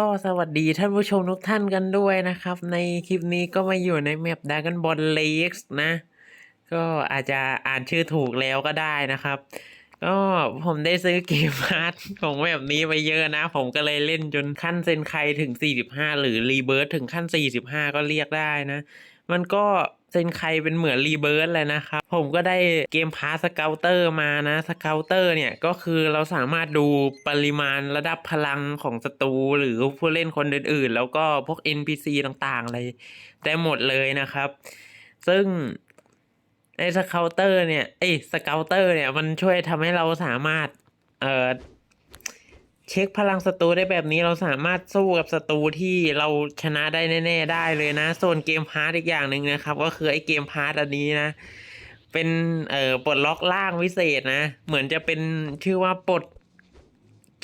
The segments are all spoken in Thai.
ก็สวัสดีท่านผู้ชมทุกท่านกันด้วยนะครับ ในคลิปนี้ก็มาอยู่ในแมปด a กันบอลเลกนะ ก็อาจจะอ่านชื่อถูกแล้วก็ได้นะครับ ก็ผมได้ซื้อเกมพาร์ทของแบบนี้ไปเยอะนะ ผมก็เลยเล่นจนขั้นเซนไคถึง 45 หรือรีเบิร์ถึงขั้น 45 ก็เรียกได้นะ มันก็ ซนไคเป็นเหมือนรีเบิร์เลยนะครับ ผมก็ได้เกมพาสสเกลเตอร์มานะสเกลเตอร์เนี่ยก็คือเราสามารถดูปริมาณระดับพลังของศัตรูหรือผู้เล่นคนอื่น ๆ แล้วก็พวก NPC ต่างๆ อะไรได้หมดเลยนะครับ ซึ่งไอ้สเกลเตอร์เนี่ยไอ้สเกลเตอร์เนี่ยมันช่วยทำให้เราสามารถเอ่อ เช็คพลังศัตรูได้แบบนี้เราสามารถสู้กับศัตรูที่เราชนะได้แน่ ๆ ได้เลยนะ ส่วนเกมพาร์ทอีกอย่างหนึ่งนะครับ ก็คือไอ้เกมพาร์ทอันนี้นะ เป็นเอ่อปลดล็อกล่างวิเศษนะ เหมือนจะเป็นชื่อว่าปลด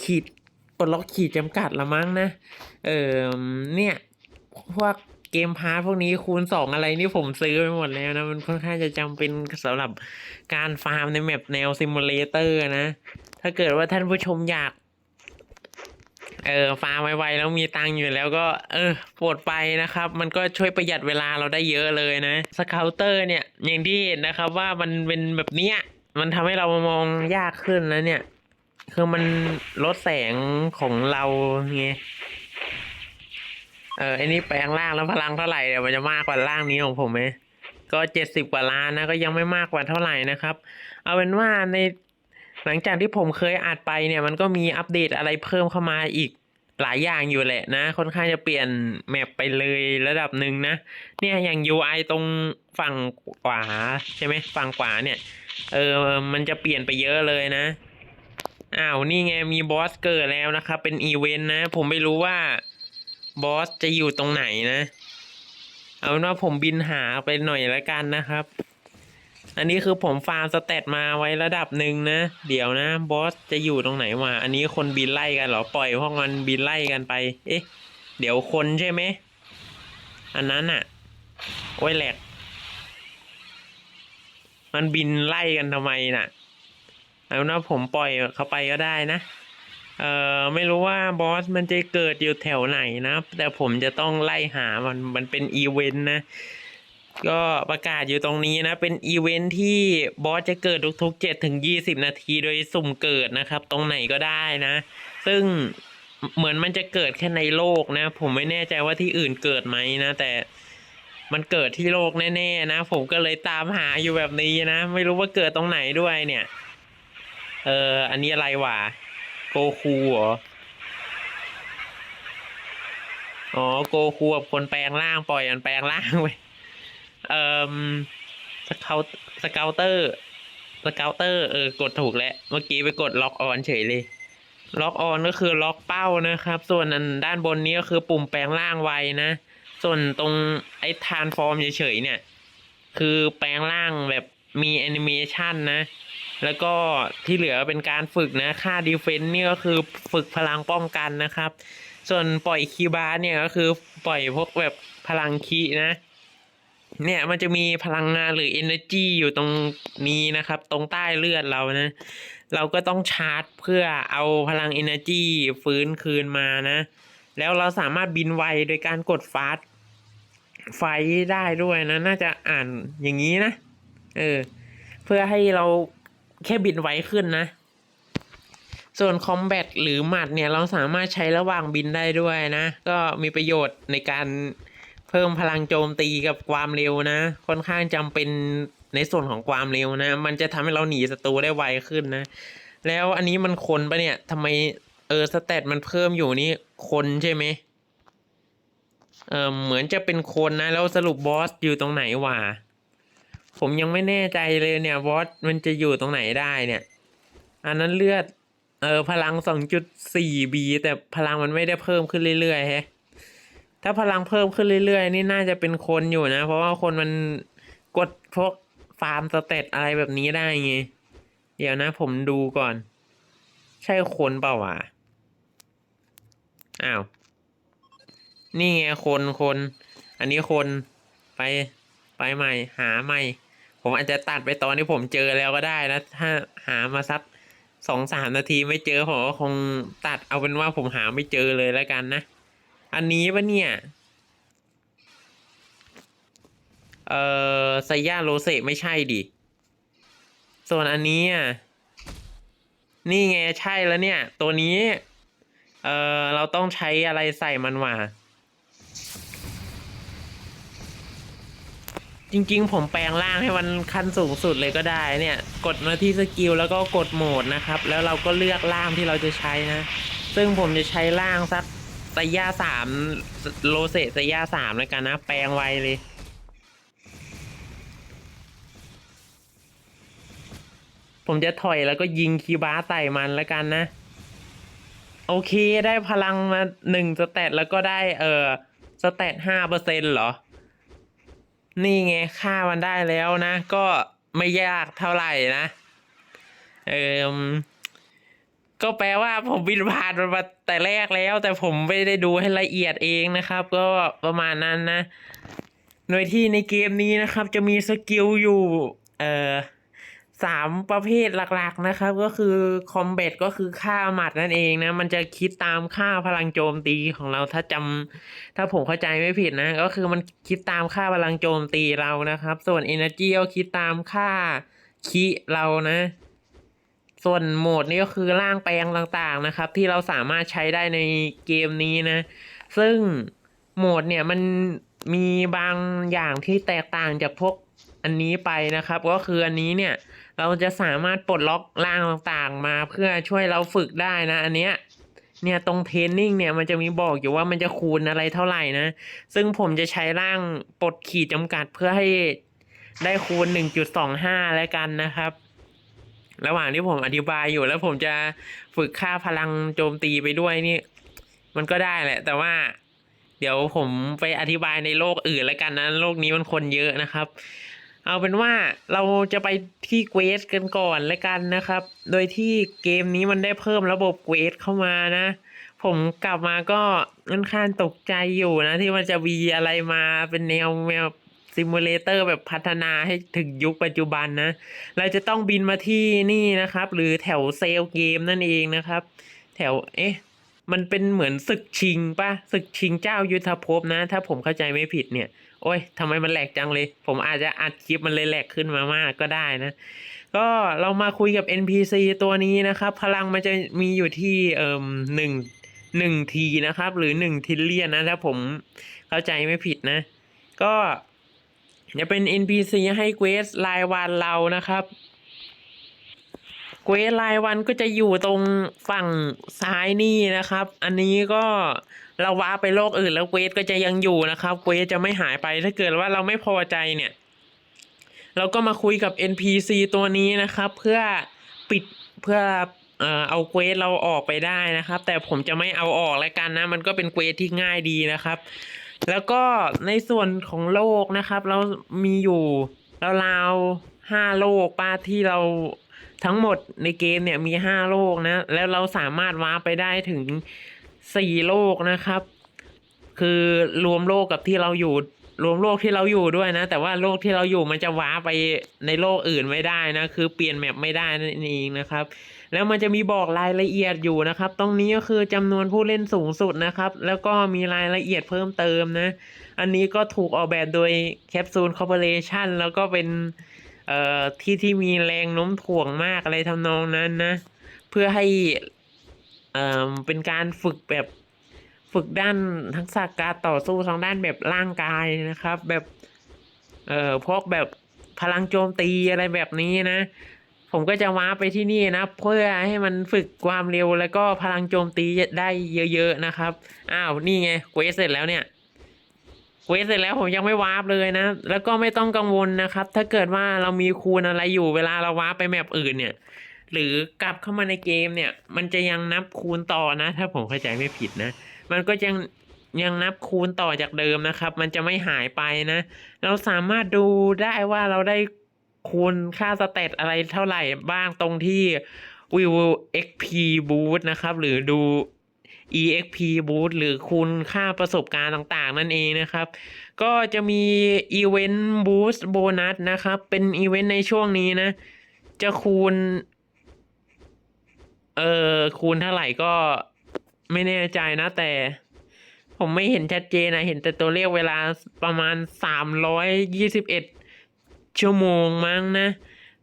ขีดปลดล็อกขีดจำกัดละมั้งนะ เออเนี่ยพวกเกมพาร์ทพวกนี้คูณสองอะไรนี่ผมซื้อไปหมดแล้วนะ มันค่อนข้างจะจำเป็นสำหรับการฟาร์มในแมปแนวซิมูเลเตอร์นะ ถ้าเกิดว่าท่านผู้ชมอยาก เออฟาร์มไวๆแล้วมีตังค์อยู่แล้วก็ เออปรดไปนะครับ มันก็ช่วยประหยัดเวลาเราได้เยอะเลยนะสเกลเตอร์เนี่ยอย่างที่เห็นนะครับว่ามันเป็นแบบเนี้ยมันทำให้เรามองยากขึ้นแล้วเนี่ย คือมันลดแสงของเราไงเออไอันนี้แปลงร่างแล้วพลังเท่าไหร่เดี๋ยวมันจะมากกว่าร่างนี้ของผมไหมก็เจ็ดสิบกว่าล้านนะก็ยังไม่มากกว่าเท่าไหร่นะครับ เอาเป็นว่าใน หลังจากที่ผมเคยอัดไปเนี่ยมันก็มีอัปเดตอะไรเพิ่มเข้ามาอีกหลายอย่างอยู่แหละนะ ค่อนข้างจะเปลี่ยนแมปไปเลยระดับหนึ่งนะ เนี่ยอย่าง UI ตรงฝั่งขวาใช่ไหมฝั่งขวาเนี่ย เออมันจะเปลี่ยนไปเยอะเลยนะ อ้าวนี่ไงมีบอสเกิดแล้วนะครับ เป็นอีเวนต์นะ ผมไม่รู้ว่าบอสจะอยู่ตรงไหนนะ เอาเป็นว่าผมบินหาไปหน่อยแล้วกันนะครับ อันนี้คือผมฟาร์มสเตตมาไว้ระดับหนึ่งนะ เดี๋ยวนะบอสจะอยู่ตรงไหนวะอันนี้คนบินไล่กันเหรอ ปล่อยพวกมันบินไล่กันไป เอ๊ะ เดี๋ยวคนใช่ไหม อันนั้นอะ่ะโอ้ยแหลก มันบินไล่กันทำไมน่ะ เอานะผมปล่อยเขาไปก็ได้นะ เอ่อไม่รู้ว่าบอสมันจะเกิดอยู่แถวไหนนะ แต่ผมจะต้องไล่หามัน มันเป็นอีเวนต์นะ ก็ประกาศอยู่ตรงนี้นะ เป็นอีเวนท์ที่บอสจะเกิดทุกๆ7ถึง 20 นาทีโดยสุ่มเกิดนะครับ ตรงไหนก็ได้นะ ซึ่งเหมือนมันจะเกิดแค่ในโลกนะ ผมไม่แน่ใจว่าที่อื่นเกิดไหมนะ แต่มันเกิดที่โลกแน่ๆนะ ผมก็เลยตามหาอยู่แบบนี้นะ ไม่รู้ว่าเกิดตรงไหนด้วยเนี่ย เอออันนี้อะไรวะโกคูเหรออ๋อโกคูกับคนแปลงร่างปล่อยมันแปลงร่างไป เอ่อสเกลสเกลเตอร์สเกลเตอร์เออกดถูกแล้วเมื่อกี้ไปกดล็อกออนเฉยเลย ล็อกออนก็คือล็อกเป้านะครับ ส่วนอันด้านบนนี้ก็คือปุ่มแปลงร่างไวนะ ส่วนตรงไอ้ทานฟอร์มเฉยๆเนี่ย คือแปลงร่างแบบมีแอนิเมชันนะ แล้วก็ที่เหลือเป็นการฝึกนะ ค่าดีเฟนต์นี่ก็คือฝึกพลังป้องกันนะครับ ส่วนปล่อยคีย์บาร์เนี่ยก็คือปล่อยพวกแบบพลังคีนะ เนี่ยมันจะมีพลังงานหรือ energy อยู่ตรงนี้นะครับ ตรงใต้เลือดเรานะ เราก็ต้องชาร์จเพื่อเอาพลัง energy ฟื้นคืนมานะ แล้วเราสามารถบินไวโดยการกดฟาสไฟได้ด้วยนะ น่าจะอ่านอย่างนี้นะ เออ เพื่อให้เราแค่บินไวขึ้นนะ ส่วนคอมแบทหรือหมัดเนี่ย เราสามารถใช้ระหว่างบินได้ด้วยนะ ก็มีประโยชน์ในการ เพิ่มพลังโจมตีกับความเร็วนะ ค่อนข้างจำเป็นในส่วนของความเร็วนะ มันจะทำให้เราหนีศัตรูได้ไวขึ้นนะ แล้วอันนี้มันคนปะเนี่ยทำไมเออสเตตมันเพิ่มอยู่นี่คนใช่ไหมเออเหมือนจะเป็นคนนะ แล้วสรุปบอสอยู่ตรงไหนวะผมยังไม่แน่ใจเลยเนี่ยบอสมันจะอยู่ตรงไหนได้เนี่ย อันนั้นเลือดเออพลัง 2.4บีแต่พลังมันไม่ได้เพิ่มขึ้นเรื่อยๆแฮะ ถ้าพลังเพิ่มขึ้นเรื่อยๆ นี่น่าจะเป็นคนอยู่นะ เพราะว่าคนมันกดพวกฟาร์มสเตตอะไรแบบนี้ได้ไง เดี๋ยวนะผมดูก่อน ใช่คนเปล่าวะอ้าว นี่ไงคนคน อันนี้คนไปไปใหม่หาใหม่ ผมอาจจะตัดไปตอนที่ผมเจอแล้วก็ได้นะ ถ้าหามาสักสองสามนาทีไม่เจอผมก็คงตัดเอาเป็นว่าผมหาไม่เจอเลยแล้วกันนะ อันนี้ปะเนี่ย เอ่อไซย่าโรเซไม่ใช่ดิ ส่วนอันนี้อะ นี่ไงใช่แล้วเนี่ย ตัวนี้ เอ่อ เราต้องใช้อะไรใส่มันว่าจริงๆ ผมแปลงร่างให้มันขั้นสูงสุดเลยก็ได้เนี่ย กดมาที่สกิลแล้วก็กดโหมดนะครับ แล้วเราก็เลือกร่างที่เราจะใช้นะ ซึ่งผมจะใช้ร่างสัก ไซย่าสามโลเซไซย่าสามแล้วกันนะ แปลงไวเลย ผมจะถอยแล้วก็ยิงคีบาใส่มันแล้วกันนะ โอเคได้พลังมาหนึ่งสเตตแล้วก็ได้เออสเตตห้าเปอร์เซ็นเหรอ นี่ไงฆ่ามันได้แล้วนะ ก็ไม่ยากเท่าไหร่นะ เออ ก็แปลว่าผมบินผ่านมันมาแต่แรกแล้ว แต่ผมไม่ได้ดูให้ละเอียดเองนะครับ ก็ประมาณนั้นนะ โดยที่ในเกมนี้นะครับ จะมีสกิลอยู่ เอ่อสามประเภทหลักๆนะครับ ก็คือคอมเบตก็คือค่าหมัดนั่นเองนะ มันจะคิดตามค่าพลังโจมตีของเราถ้าจำถ้าผมเข้าใจไม่ผิดนะ ก็คือมันคิดตามค่าพลังโจมตีเรานะครับ ส่วน Energy ก็คิดตามค่าคิเรานะ ส่วนโหมดนี้ก็คือร่างแปลงต่างๆนะครับ ที่เราสามารถใช้ได้ในเกมนี้นะ ซึ่งโหมดเนี่ยมันมีบางอย่างที่แตกต่างจากพวกอันนี้ไปนะครับ ก็คืออันนี้เนี่ยเราจะสามารถปลดล็อกร่างต่างๆ มาเพื่อช่วยเราฝึกได้นะ อันเนี้ยเนี่ยตรงเทรนนิ่งเนี่ยมันจะมีบอกอยู่ว่ามันจะคูณอะไรเท่าไหร่นะ ซึ่งผมจะใช้ร่างปลดขีดจำกัดเพื่อให้ได้คูณ 1.25 แล้วกันนะครับ ระหว่างที่ผมอธิบายอยู่แล้วผมจะฝึกค่าพลังโจมตีไปด้วยนี่ มันก็ได้แหละ แต่ว่า เดี๋ยวผมไปอธิบายในโลกอื่นแล้วกันนะโลกนี้มันคนเยอะนะครับ เอาเป็นว่าเราจะไปที่เควสกันก่อนแล้วกันนะครับ โดยที่เกมนี้มันได้เพิ่มระบบเควสเข้ามานะ ผมกลับมาก็ค่อนข้างตกใจอยู่นะ ที่มันจะมีอะไรมาเป็นแนวแนว ซิมูเลเตอร์แบบพัฒนาให้ถึงยุคปัจจุบันนะ เราจะต้องบินมาที่นี่นะครับ หรือแถวเซลเกมนั่นเองนะครับ แถวเอ๊ะมันเป็นเหมือนศึกชิงปะศึกชิงเจ้ายุทธภพนะ ถ้าผมเข้าใจไม่ผิดเนี่ย โอ้ยทำไมมันแหลกจังเลย ผมอาจจะอัดคลิปมันเลยแหลกขึ้นมามากก็ได้นะ ก็เรามาคุยกับ NPC ตัวนี้นะครับ พลังมันจะมีอยู่ที่เอ่มหนึ่งหนึ่งทีนะครับ หรือหนึ่งทิลเลียนนะถ้าผมเข้าใจไม่ผิดนะ ก็ จะเป็น NPC ให้เควสรายวันเรานะครับเควสรายวันก็จะอยู่ตรงฝั่งซ้ายนี่นะครับ อันนี้ก็เราว้าไปโลกอื่นแล้วเควสก็จะยังอยู่นะครับเควสจะไม่หายไปถ้าเกิดว่าเราไม่พอใจเนี่ย เราก็มาคุยกับ NPC ตัวนี้นะครับ เพื่อปิดเพื่อเอ่อเอาเควสเราออกไปได้นะครับ แต่ผมจะไม่เอาออกแล้วกันนะ มันก็เป็นเควสที่ง่ายดีนะครับ แล้วก็ในส่วนของโลกนะครับ เรามีอยู่ราวๆห้าโลกป้าที่เราทั้งหมดในเกมเนี่ยมีห้าโลกนะ แล้วเราสามารถว้าไปได้ถึงสี่โลกนะครับ คือรวมโลกกับที่เราอยู่รวมโลกที่เราอยู่ด้วยนะ แต่ว่าโลกที่เราอยู่มันจะว้าไปในโลกอื่นไม่ได้นะ คือเปลี่ยนแมปไม่ได้นั่นเองนะครับ แล้วมันจะมีบอกรายละเอียดอยู่นะครับ ตรงนี้ก็คือจำนวนผู้เล่นสูงสุดนะครับ แล้วก็มีรายละเอียดเพิ่มเติมนะ อันนี้ก็ถูกออกแบบโดย Capsule Corporation แล้วก็เป็นเอ่อที่ที่มีแรงโน้มถ่วงมากอะไรทำนองนั้นนะ เพื่อให้เอ่อเป็นการฝึกแบบฝึกด้านทักษะการต่อสู้ทางด้านแบบร่างกายนะครับ แบบเอ่อพวกแบบพลังโจมตีอะไรแบบนี้นะ ผมก็จะว้าไปที่นี่นะ เพื่อให้มันฝึกความเร็วแล้วก็พลังโจมตีได้เยอะๆนะครับ อ้าวนี่ไงเควสเสร็จแล้วเนี่ยเควสเสร็จแล้วผมยังไม่วาร์ปเลยนะ แล้วก็ไม่ต้องกังวลนะครับ ถ้าเกิดว่าเรามีคูณอะไรอยู่เวลาเราวาร์ปไปแมปอื่นเนี่ย หรือกลับเข้ามาในเกมเนี่ย มันจะยังนับคูณต่อนะ ถ้าผมเข้าใจไม่ผิดนะ มันก็ยังยังนับคูณต่อจากเดิมนะครับ มันจะไม่หายไปนะ เราสามารถดูได้ว่าเราได้ คูณค่าสเตตอะไรเท่าไหร่บ้างตรงที่ View XP Boost นะครับ หรือดู EXP Boost หรือคูณค่าประสบการณ์ต่างๆ นั่นเองนะครับ ก็จะมี Event Boost Bonus นะครับ เป็นอีเวนต์ในช่วงนี้นะ จะคูณ เออคูณเท่าไหร่ก็ไม่แน่ใจนะแต่ผผมไม่เห็นชัดเจนนะ เห็นแต่ตัวเลขเวลาประมาณสามร้อยยี่สิบเอ็ด ชั่วโมงมั้งนะ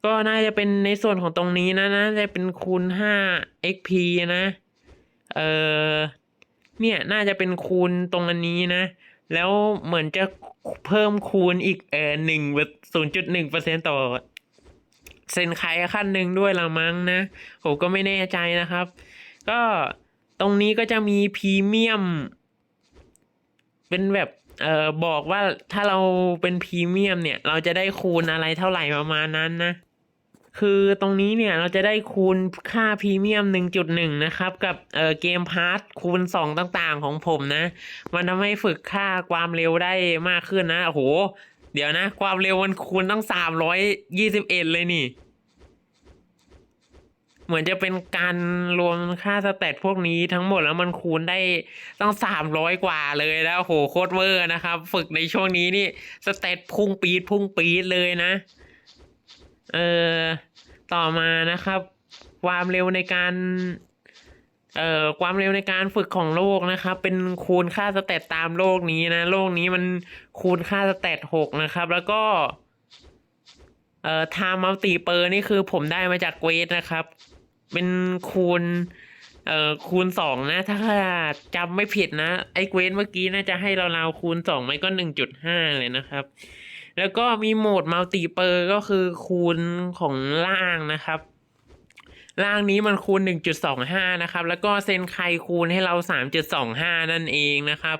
ก็น่าจะเป็นในส่วนของตรงนี้นะนะจะเป็นคูณห้า xp นะเออเนี่ยน่าจะเป็นคูณตรงอันนี้นะ แล้วเหมือนจะเพิ่มคูณอีกเออหนึ่งศูนย์จุดหนึ่งเปอร์เซ็นต์ต่อเซนขายขั้นหนึ่งด้วยละมั้งนะผมก็ไม่แน่ใจนะครับ ก็ตรงนี้ก็จะมีพรีเมียม เป็นแบบ เอ่อบอกว่าถ้าเราเป็นพรีเมียมเนี่ย เราจะได้คูณอะไรเท่าไหร่ประมาณนั้นนะ คือตรงนี้เนี่ยเราจะได้คูณค่าพรีเมียม 1.1 นะครับ กับเอ่อเกมพาร์ทคูณ 2 ต่างๆของผมนะ มันทำให้ฝึกค่าความเร็วได้มากขึ้นนะ โอ้โห เดี๋ยวนะ ความเร็วมันคูณตั้ง321 เลยนี่ เหมือนจะเป็นการรวมค่าสเตตพวกนี้ทั้งหมดแล้วมันคูณได้ตั้งสามร้อยกว่าเลยแล้วโหโคตรเวอร์นะครับ ฝึกในช่วงนี้นี่สเตตพุ่งปีดพุ่งปีดเลยนะ เอ่อต่อมานะครับ ความเร็วในการเอ่อความเร็วในการฝึกของโลกนะครับ เป็นคูณค่าสเตตตามโลกนี้นะโลกนี้มันคูณค่าสเตตหกนะครับ แล้วก็เอ่อไทม์มัลติเปอร์นี่คือผมได้มาจากเวทนะครับ เป็นคูณ เอ่อคูณสองนะ ถ้าจำไม่ผิดนะ ไอ้เกวนเมื่อกี้น่าจะให้เราเราคูณสองไม่ก็หนึ่งจุดห้าเลยนะครับ แล้วก็มีโหมดมัลติเปอร์ก็คือคูณของล่างนะครับล่างนี้มันคูณ 1.25 นะครับ แล้วก็เซนไคคูณให้เรา 3.25 นั่นเองนะครับ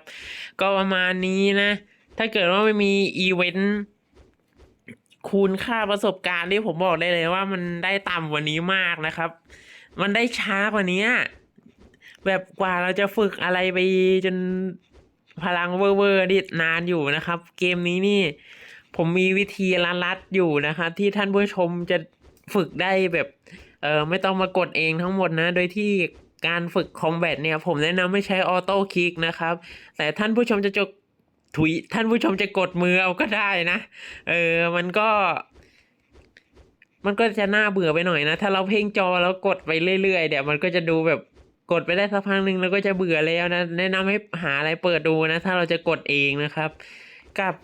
ก็ประมาณนี้นะ ถ้าเกิดว่าไม่มีอีเวนต์ คูณค่าประสบการณ์ที่ผมบอกได้เลยว่ามันได้ต่ำกว่านี้มากนะครับ มันได้ช้ากว่านี้แบบกว่าเราจะฝึกอะไรไปจนพลังเวอร์เวอร์นี่นานอยู่นะครับ เกมนี้นี่ ผมมีวิธีลัดๆอยู่นะครับ ที่ท่านผู้ชมจะฝึกได้แบบเออไม่ต้องมากดเองทั้งหมดนะ โดยที่การฝึกคอมแบทเนี่ย ผมแนะนำไม่ใช้ออโต้คลิกนะครับ แต่ท่านผู้ชมจะจก ถุยท่านผู้ชมจะกดมือเอาก็ได้นะ เออ มันก็ มันก็จะน่าเบื่อไปหน่อยนะ ถ้าเราเพ่งจอแล้วกดไปเรื่อยๆเดี๋ยวมันก็จะดูแบบกดไปได้สักพักหนึ่งแล้วก็จะเบื่อแล้วนะ แนะนำให้หาอะไรเปิดดูนะ ถ้าเราจะกดเองนะครับ กับ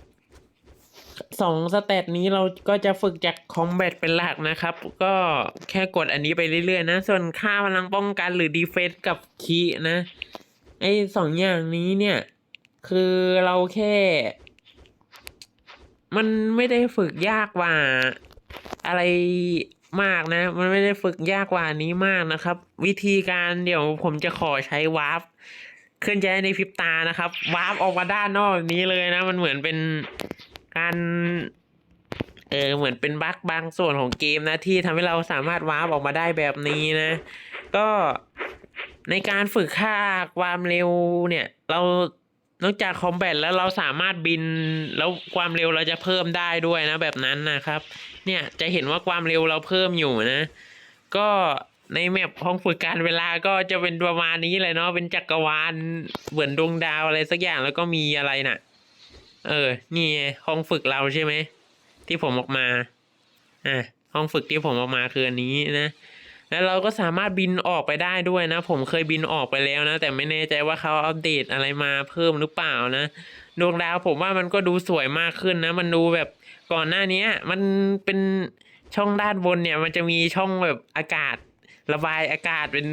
สองสเตตนี้เราก็จะฝึกจากคอมแบทเป็นหลักนะครับ ก็แค่กดอันนี้ไปเรื่อยๆนะ ส่วนค่าพลังป้องกันหรือดีเฟนส์กับคีนะ ไอ้สองอย่างนี้เนี่ย คือเราแค่ มันไม่ได้ฝึกยากกว่า อะไรมากนะ มันไม่ได้ฝึกยากกว่านี้มากนะครับ วิธีการเดี๋ยวผมจะขอใช้วาร์ปเคลื่อนย้ายในพริบตานะครับวาร์ปออกมาด้านนอกนี้เลยนะ มันเหมือนเป็นการเออเหมือนเป็นบั๊กบางส่วนของเกมนะที่ทำให้เราสามารถวาร์ปออกมาได้แบบนี้นะ ก็ในการฝึกค่าความเร็วเนี่ย เรา นอกจากคอมแบทแล้วเราสามารถบินแล้วความเร็วเราจะเพิ่มได้ด้วยนะแบบนั้นนะครับ เนี่ยจะเห็นว่าความเร็วเราเพิ่มอยู่นะ ก็ในแมปห้องฝึกการเวลาก็จะเป็นประมาณนี้เลยเนาะเป็นจักรวาลเหมือนดวงดาวอะไรสักอย่างแล้วก็มีอะไรน่ะ เออ นี่ห้องฝึกเราใช่ไหมที่ผมออกมาอะห้องฝึกที่ผมออกมาคืออันนี้นะ แล้วเราก็สามารถบินออกไปได้ด้วยนะ ผมเคยบินออกไปแล้วนะ แต่ไม่แน่ใจว่าเขาอัปเดตอะไรมาเพิ่มหรือเปล่านะดวงดาวผมว่ามันก็ดูสวยมากขึ้นนะ มันดูแบบก่อนหน้านี้มันเป็นช่องด้านบนเนี่ย มันจะมีช่องแบบอากาศ ระบายอากาศเป็น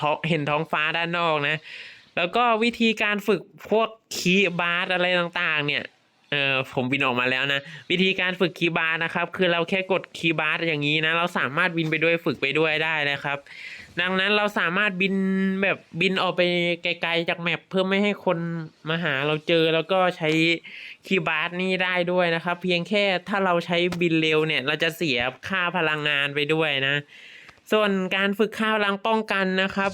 ท้องเห็นท้องฟ้าด้านนอกนะ แล้วก็วิธีการฝึกพวกคีบาร์อะไรต่างๆ เนี่ย เออผมบินออกมาแล้วนะ วิธีการฝึกคีย์บาร์นะครับ คือเราแค่กดคีย์บาร์อย่างนี้นะ เราสามารถบินไปด้วยฝึกไปด้วยได้นะครับ ดังนั้นเราสามารถบินแบบบินออกไปไกลๆจากแมปเพื่อไม่ให้คนมาหาเราเจอแล้วก็ใช้คีย์บาร์นี่ได้ด้วยนะครับ เพียงแค่ถ้าเราใช้บินเร็วเนี่ย เราจะเสียค่าพลังงานไปด้วยนะ ส่วนการฝึกค่าพลังป้องกันนะครับ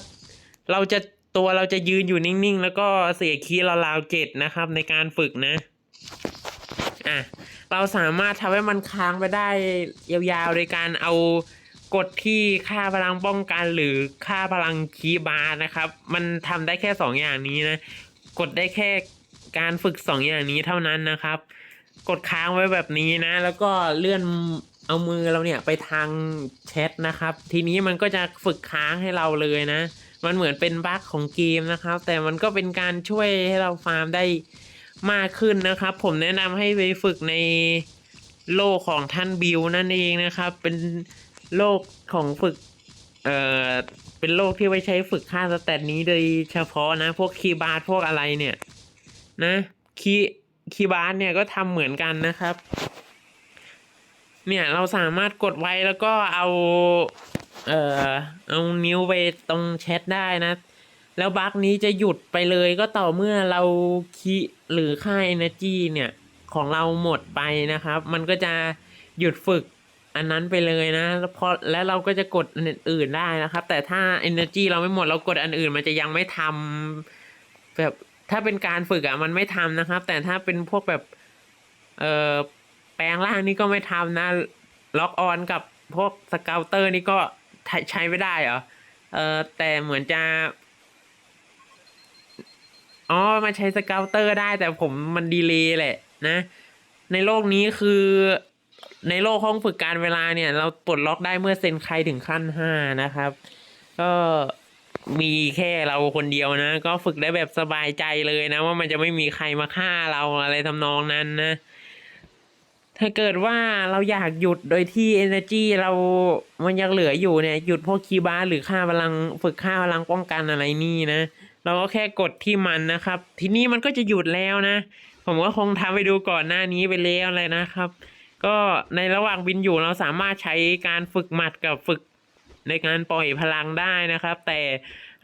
เราจะตัวเราจะยืนอยู่นิ่งๆ แล้วก็เสียคีย์ราวๆเจ็ดนะครับ ในการฝึกนะ อะเราสามารถทำให้มันค้างไปได้ยาวๆ โดยการเอากดที่ค่าพลังป้องกันหรือค่าพลังคีย์บาร์นะครับ มันทำได้แค่สองอย่างนี้นะ กดได้แค่การฝึกสองอย่างนี้เท่านั้นนะครับ กดค้างไว้แบบนี้นะ แล้วก็เลื่อนเอามือเราเนี่ยไปทางแชทนะครับ ทีนี้มันก็จะฝึกค้างให้เราเลยนะ มันเหมือนเป็นบั๊กของเกมนะครับ แต่มันก็เป็นการช่วยให้เราฟาร์มได้ มากขึ้นนะครับ ผมแนะนำให้ไปฝึกในโลกของท่านบิวนั่นเองนะครับ เป็นโลกของฝึก เอ่อ เป็นโลกที่ไว้ใช้ฝึกค่าสแตทนี้โดยเฉพาะนะ พวกคีย์บาร์พวกอะไรเนี่ย นะคีย์คีย์บาร์เนี่ยก็ทำเหมือนกันนะครับ เนี่ยเราสามารถกดไว้แล้วก็เอา เอ่อ เอานิ้วไปตรงแชทได้นะ แล้วบั๊กนี้จะหยุดไปเลยก็ต่อเมื่อเราคีหรือค่า energy เนี่ยของเราหมดไปนะครับ มันก็จะหยุดฝึกอันนั้นไปเลยนะแล้วพอแล้วเราก็จะกดอันอื่นได้นะครับ แต่ถ้า energy เราไม่หมดเรากดอันอื่น มันจะยังไม่ทำแบบถ้าเป็นการฝึกอะมันไม่ทำนะครับ แต่ถ้าเป็นพวกแบบเอ่อแปลงร่างนี่ก็ไม่ทำนะล็อกออนกับพวกสเกลเตอร์นี่ก็ใช้ใช้ไม่ได้เหรอเออแต่เหมือนจะ อ๋อมาใช้สเกลเตอร์ได้แต่ผมมันดีเลย์แหละนะ ในโลกนี้คือในโลกห้องฝึกการเวลาเนี่ย เราปลดล็อกได้เมื่อเซ็นใครถึงขั้นห้านะครับ ก็มีแค่เราคนเดียวนะ ก็ฝึกได้แบบสบายใจเลยนะ ว่ามันจะไม่มีใครมาฆ่าเราอะไรทำนองนั้นนะ ถ้าเกิดว่าเราอยากหยุดโดยที่ energy เรามันยังเหลืออยู่เนี่ย หยุดพวกคีย์บาร์หรือค่าพลังฝึกค่าพลังป้องกันอะไรนี่นะ เราก็แค่กดที่มันนะครับ ทีนี้มันก็จะหยุดแล้วนะ ผมก็คงทำไปดูก่อนหน้านี้ไปแล้วเลยนะครับ ก็ในระหว่างบินอยู่เราสามารถใช้การฝึกหมัดกับฝึกในการปล่อยพลังได้นะครับ แต่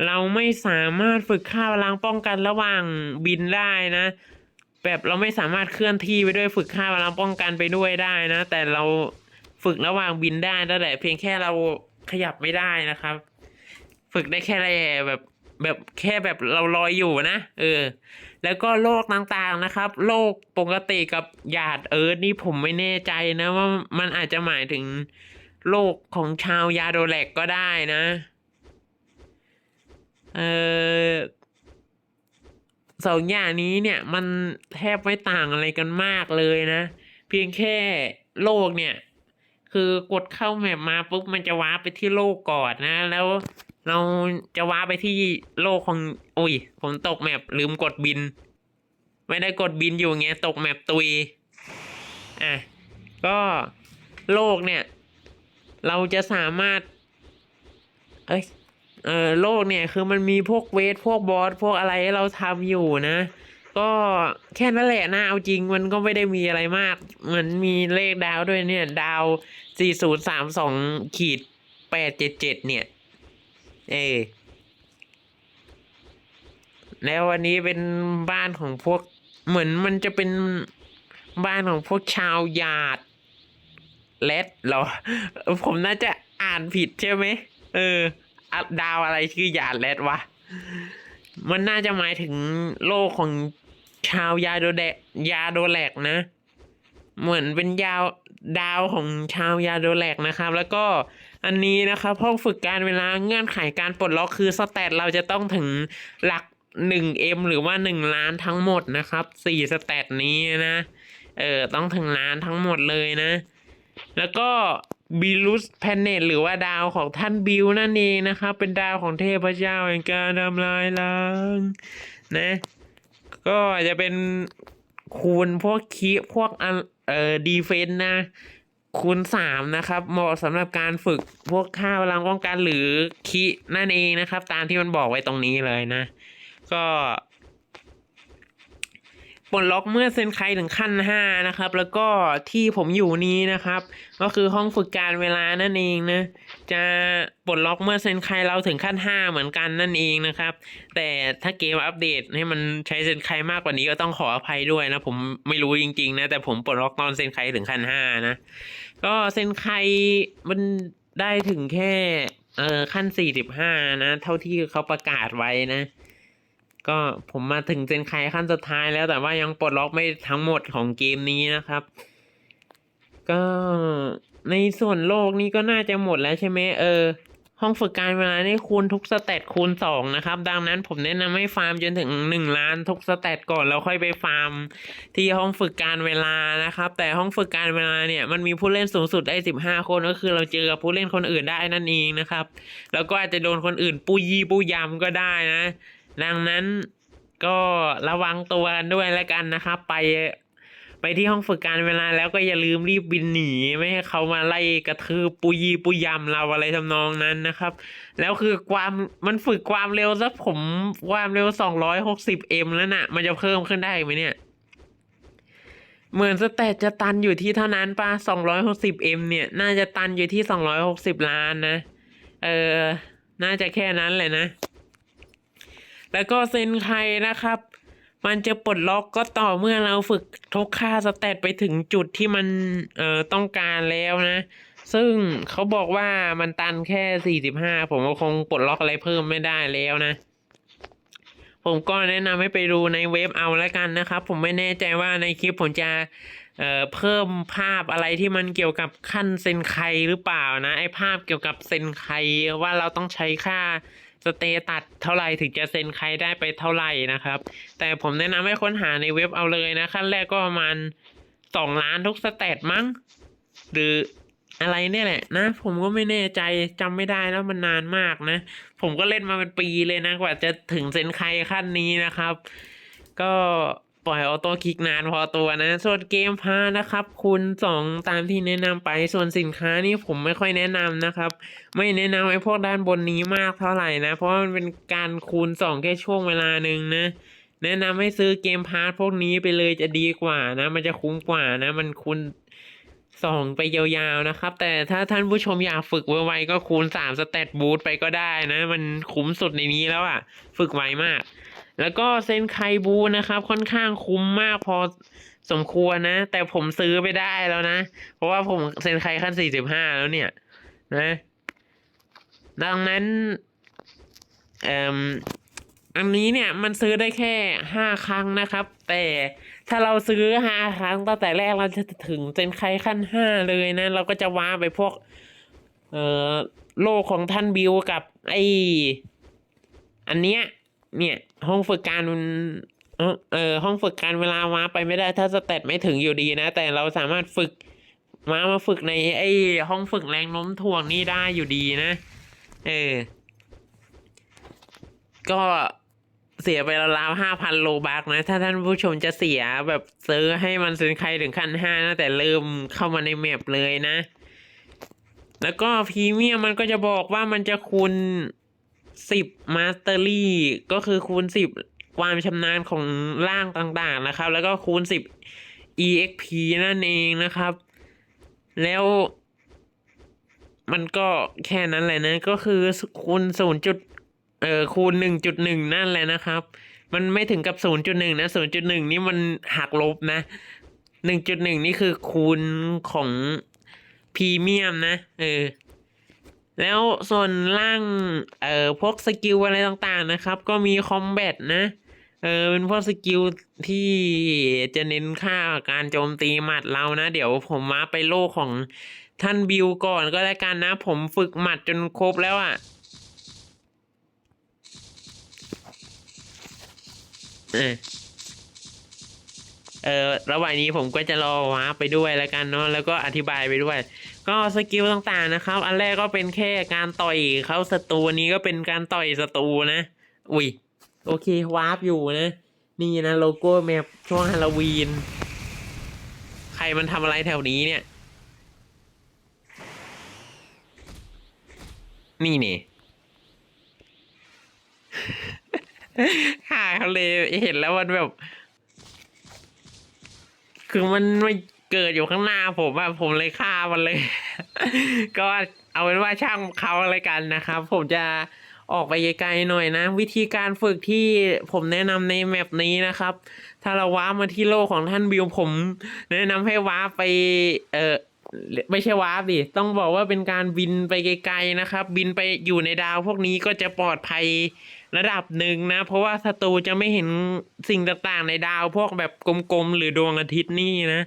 เราไม่สามารถฝึกค่าพลังป้องกันระหว่างบินได้นะ แบบเราไม่สามารถเคลื่อนที่ไปด้วยฝึกค่าพลังป้องกันไปด้วยได้นะ แต่เราฝึกระหว่างบินได้นั่นแหละเพียงแค่เราขยับไม่ได้นะครับ ฝึกได้แค่ไรแบบ แบบแค่แบบเราลอยอยู่นะเออ แล้วก็โรคต่างๆนะครับโรคปกติกับหยาดเอิร์ธนี่ผมไม่แน่ใจนะว่ามันอาจจะหมายถึงโรคของชาวยาโดแลกก็ได้นะ เออสองอย่างนี้เนี่ยมันแทบไม่ต่างอะไรกันมากเลยนะ เพียงแค่โลกเนี่ย คือกดเข้าแมปมาปุ๊บมันจะว้าร์ปไปที่โลกก่อนนะ แล้ว เราจะว้าไปที่โลกของ อุ้ย ผมตกแมปลืมกดบิน ไม่ได้กดบินอยู่เงี้ย ตกแมปตุย อะ ก็โลกเนี่ย เราจะสามารถ เอ้ย เออโลกเนี่ย คือมันมีพวกเวท พวกบอส พวกอะไรให้เราทำอยู่นะ ก็แค่นั้นแหละนะ เอาจริงมันก็ไม่ได้มีอะไรมากเหมือนมีเลขดาวด้วยเนี่ย ดาว 4032ขีด877 เนี่ย เออแล้ววันนี้เป็นบ้านของพวก เหมือนมันจะเป็นบ้านของพวกชาวหยาดเลดเหรอ ผมน่าจะอ่านผิดใช่ไหมเออ ดาวอะไรชื่อหยาดเลดวะ มันน่าจะหมายถึงโลกของชาวยาโดแดยาโดแลกนะ เหมือนเป็นยาวดาวของชาวยาโดแลกนะครับ แล้วก็ อันนี้นะครับห้องฝึกการเวลาเงื่อนไขการปลดล็อกคือสแตทเราจะต้องถึงหลัก 1M หรือว่า 1 ล้านทั้งหมดนะครับ4สแตทนี้นะ เออต้องถึงล้านทั้งหมดเลยนะ แล้วก็บิลุสแพนเนตหรือว่าดาวของท่านบิลนั่นเองนะครับ เป็นดาวของเทพเจ้าแห่งการทำลายล้างนะ ก็จะเป็นคูณพวกคีพวกเอ่อดีเฟนนะ คูณสามนะครับเหมาะสำหรับการฝึกพวกค่าพลังป้องกันหรือคีนั่นเองนะครับ ตามที่มันบอกไว้ตรงนี้เลยนะ ก็ ปลดล็อกเมื่อเซนใครถึงขั้นห้านะครับ แล้วก็ที่ผมอยู่นี้นะครับ ก็คือห้องฝึกการเวลานั่นเองนะจะปลดล็อกเมื่อเซนใครเราถึงขั้นห้าเหมือนกันนั่นเองนะครับ แต่ถ้าเกมอัปเดตให้มันใช้เซนใครมากกว่านี้ก็ต้องขออภัยด้วยนะ ผมไม่รู้จริงๆนะแต่ผมปลดล็อกตอนเซนใครถึงขั้นห้านะ ก็เซนใครมันได้ถึงแค่เออขั้นสี่สิบห้านะ เท่าที่เขาประกาศไว้นะ ก็ผมมาถึงเซนไคขั้นสุดท้ายแล้วแต่ว่ายังปลดล็อกไม่ทั้งหมดของเกมนี้นะครับ ก็ในส่วนโลกนี้ก็น่าจะหมดแล้วใช่ไหมเออ ห้องฝึกการเวลานี่คูณทุกสเตตคูณสองนะครับ ดังนั้นผมแนะนำให้ฟาร์มจนถึงหนึ่งล้านทุกสเตตก่อนแล้วค่อยไปฟาร์ม ที่ห้องฝึกการเวลานะครับ แต่ห้องฝึกการเวลาเนี่ยมันมีผู้เล่นสูงสุดได้สิบห้าคนก็คือเราเจอกับผู้เล่นคนอื่นได้นั่นเองนะครับ แล้วก็อาจจะโดนคนอื่นปุยยี่ปุยยำก็ได้นะ ดังนั้นก็ระวังตัวกันด้วยแล้วกันนะครับ ไปไปที่ห้องฝึกการเวลาแล้วก็อย่าลืมรีบบินหนีไม่ให้เขามาไล่กระทืบปุยยีปุยยำเราอะไรทำนองนั้นนะครับ แล้วคือความมันฝึกความเร็วซะผมความเร็วสองร้อยหกสิบเอ็มแล้วน่ะ มันจะเพิ่มขึ้นได้ไหมเนี่ย เหมือนสเตตจะตันอยู่ที่เท่านั้นปะสองร้อยหกสิบเนี่ย น่าจะตันอยู่ที่สองร้อยหกสิบล้านนะ เออ น่าจะแค่นั้นแหละนะ แล้วก็เซนไคนะครับ มันจะปลดล็อกก็ต่อเมื่อเราฝึกทุกค่าสเตตไปถึงจุดที่มันเอ่อต้องการแล้วนะ ซึ่งเขาบอกว่ามันตันแค่สี่สิบห้าผมก็คงปลดล็อกอะไรเพิ่มไม่ได้แล้วนะ ผมก็แนะนำให้ไปดูในเว็บเอาแล้วกันนะครับ ผมไม่แน่ใจว่าในคลิปผมจะเอ่อเพิ่มภาพอะไรที่มันเกี่ยวกับขั้นเซนไคหรือเปล่านะไอภาพเกี่ยวกับเซนไคว่าเราต้องใช้ค่า สเตตัสเท่าไหร่ถึงจะเซ็นใครได้ไปเท่าไหร่นะครับ แต่ผมแนะนำให้ค้นหาในเว็บเอาเลยนะขั้นแรกก็ประมาณสองล้านทุกสเตตมั้ง หรืออะไรเนี่ยแหละนะ ผมก็ไม่แน่ใจจำไม่ได้แล้วมันนานมากนะ ผมก็เล่นมาเป็นปีเลยนะกว่าจะถึงเซ็นใครขั้นนี้นะครับ ก็ ปล่อยออโต้คลิกนานพอตัวนะ ส่วนเกมพานะครับ คุณสองตามที่แนะนำไปส่วนสินค้านี่ผมไม่ค่อยแนะนำนะครับ ไม่แนะนำไอ้พวกด้านบนนี้มากเท่าไหร่นะ เพราะมันเป็นการคูณสองแค่ช่วงเวลาหนึ่งนะแนะนำให้ซื้อเกมพาร์ทพวกนี้ไปเลยจะดีกว่านะ มันจะคุ้มกว่านะ มันคูณสองไปยาวๆนะครับ แต่ถ้าท่านผู้ชมอยากฝึกไวๆก็คูณสามสเตตบูทไปก็ได้นะ มันคุ้มสุดในนี้แล้วอะ่ะ ฝึกไวมาก แล้วก็เซนไคบูนะครับ ค่อนข้างคุ้มมากพอสมควรนะ แต่ผมซื้อไปได้แล้วนะ เพราะว่าผมเซนไคขั้นสี่สิบห้าแล้วเนี่ย นะ ดังนั้นเอ่มอันนี้เนี่ยมันซื้อได้แค่ห้าครั้งนะครับ แต่ถ้าเราซื้อห้าครั้งตั้งแต่แรกเราจะถึงเซนไคขั้นห้าเลยนะ เราก็จะว้าไปพวก เอ่อโลกของท่านบิวกับไออันเนี้ย เนี่ย ห้องฝึกการมันเออเอห้องฝึกการเวลาว้าไปไม่ได้ถ้าสเตตไม่ถึงอยู่ดีนะ แต่เราสามารถฝึกมามาฝึกในไอห้องฝึกแรงโน้มถ่วงนี่ได้อยู่ดีนะ เออ ก็เสียไปราวห้าพันโลบักนะ ถ้าท่านผู้ชมจะเสียแบบซื้อให้มันซื้อใครถึงขั้นห้านะ แต่เริ่มเข้ามาในแมปเลยนะ แล้วก็พรีเมียมมันก็จะบอกว่ามันจะคูณ สิบมาสเตอรี่ก็คือคูณสิบความชำนาญของร่างต่างๆนะครับ แล้วก็คูณสิบ exp นั่นเองนะครับ แล้ว มันก็แค่นั้นแหละนะ ก็คือคูณศูนย์จุดเอ่อคูณหนึ่งจุดหนึ่งนั่นแหละนะครับ มันไม่ถึงกับศูนย์จุดหนึ่งนะศูนย์จุดหนึ่งนี่มันหักลบนะหนึ่งจุดหนึ่งนี่คือคูณของพรีเมียมนะ เออ แล้วส่วนล่างเอ่อพวกสกิลอะไรต่างๆนะครับ ก็มีคอมแบทนะเออเป็นพวกสกิลที่จะเน้นค่าการโจมตีหมัดเรานะ เดี๋ยวผมมาไปโลกของท่านบิวก่อนก็แล้วกันนะ ผมฝึกหมัดจนครบแล้วอะ่ะเออ เออระหว่างนี้ผมก็จะรอวาร์ปไปด้วยแล้วกันเนาะแล้วก็อธิบายไปด้วย ก็สกิลต่างๆนะครับ อันแรกก็เป็นแค่การต่อยเขาศัตรูนี้ก็เป็นการต่อยศัตรูนะ อุ้ยโอเควาร์ปอยู่นะ นี่นะโลโก้แมปช่วงฮาโลวีน ใครมันทำอะไรแถวนี้เนี่ย นี่นี่ข่าเขาเลยเห็นแล้วมันแบบ คือมันไม่เกิดอยู่ข้างหน้าผมอะผมเลยฆ่ามันเลย ก็เอาเป็นว่าช่างเขาอะไรกันนะครับ ผมจะออกไปไกลๆหน่อยนะ วิธีการฝึกที่ผมแนะนำในแมปนี้นะครับ ถ้าเราว้ามาที่โลกของท่านบิวผม แนะนำให้ว้าไปเออ ไม่ใช่วาร์ปดิ ต้องบอกว่าเป็นการบินไปไกลๆนะครับ บินไปอยู่ในดาวพวกนี้ก็จะปลอดภัยระดับหนึ่งนะ เพราะว่าศัตรูจะไม่เห็นสิ่งต่างๆ ในดาวพวกแบบกลมๆ หรือดวงอาทิตย์นี่นะ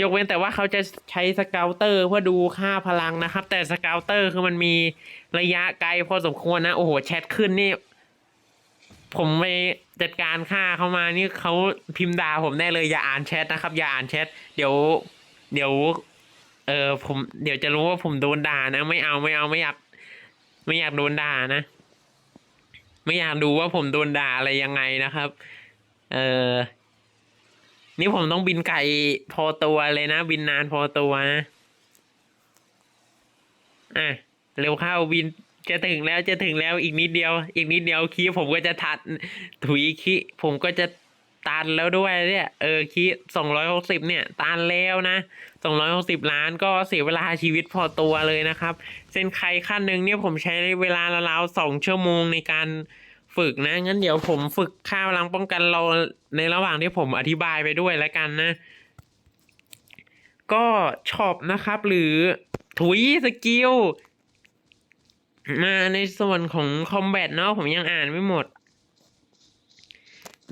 ยกเว้นแต่ว่าเขาจะใช้สเกลเตอร์เพื่อดูค่าพลังนะครับ แต่สเกลเตอร์คือมันมีระยะไกลพอสมควรนะ โอ้โห แชทขึ้นนี่ ผมไปจัดการฆ่าเขามานี่เขาพิมพ์ด่าผมแน่เลยอย่าอ่านแชทนะครับ อย่าอ่านแชทเดี๋ยว เดี๋ยว เออ ผมเดี๋ยวจะรู้ว่าผมโดนด่านะ ไม่เอาไม่เอาไม่อยากไม่อยากโดนด่านะ ไม่อยากดูว่าผมโดนด่าอะไรยังไงนะครับ เออนี่ผมต้องบินไกลพอตัวเลยนะ บินนานพอตัวนะอะเร็วเข้าบินจะถึงแล้วจะถึงแล้วอีกนิดเดียว อีกนิดเดียวคีผมก็จะทัดถุยคีผมก็จะ ตันแล้วด้วยเนี่ยเออคีสองร้อยหกสิบเนี่ยตันแล้วนะสองร้อยหกสิบล้านก็เสียเวลาชีวิตพอตัวเลยนะครับ เส้นไขขั้นหนึ่งเนี่ยผมใช้เวลาราวๆสองชั่วโมงในการฝึกนะงั้นเดี๋ยวผมฝึกข้าวลังป้องกันเราในระหว่างที่ผมอธิบายไปด้วยแล้วกันนะ ก็ช็อปนะครับ หรือถุยสกิลมาในส่วนของคอมแบทเนาะผมยังอ่านไม่หมด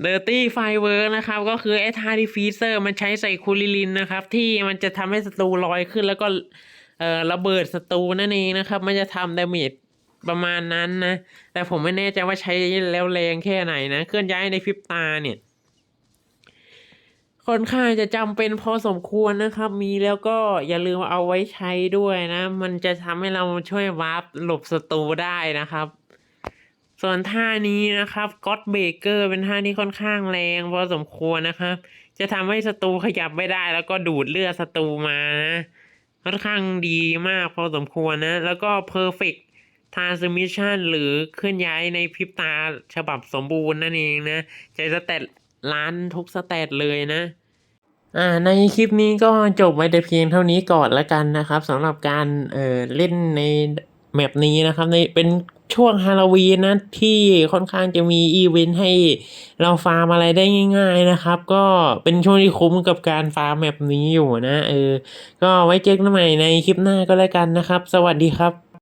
Dirty Firework นะครับ ก็คือไอ้ท่าที่ฟีเซอร์มันใช้ใส่คูลิลินนะครับ ที่มันจะทำให้ศัตรูลอยขึ้นแล้วก็เอ่อระเบิดศัตรูนั่นเองนะครับ มันจะทำดาเมจประมาณนั้นนะ แต่ผมไม่แน่ใจว่าใช้แล้วแรงแค่ไหนนะ เคลื่อนย้ายในพริบตาเนี่ยค่อนข้างจะจำเป็นพอสมควรนะครับ มีแล้วก็อย่าลืมเอาไว้ใช้ด้วยนะ มันจะทำให้เราช่วยวาร์ปหลบศัตรูได้นะครับ ส่วนท่านี้นะครับก็ d เบเกอร์เป็นท่าที่ค่อนข้างแรงพอสมควรนะครับ จะทำให้ศัตรูขยับไม่ได้ แล้วก็ดูดเลือดศัตรูมานะค่อนข้างดีมากพอสมควรนะ แล้วก็ perfect transmission หรือเคลื่อนย้ายในพริบตาฉบับสมบูรณ์นั่นเองนะใจสเตตล้านทุกสเตตเลยนะอ่าในคลิปนี้ก็จบไว้แต่เพียงเท่านี้ก่อนละกันนะครับสำหรับการเอ่อเล่นในแมปนี้นะครับในเป็น ช่วงฮาโลวีนนะที่ค่อนข้างจะมีอีเวนต์ให้เราฟาร์มอะไรได้ง่าย ๆนะครับ ก็เป็นช่วงที่คุ้มกับการฟาร์มแบบนี้อยู่นะเออก็ไว้เจอกันใหม่ในคลิปหน้าก็แล้วกันนะครับ สวัสดีครับ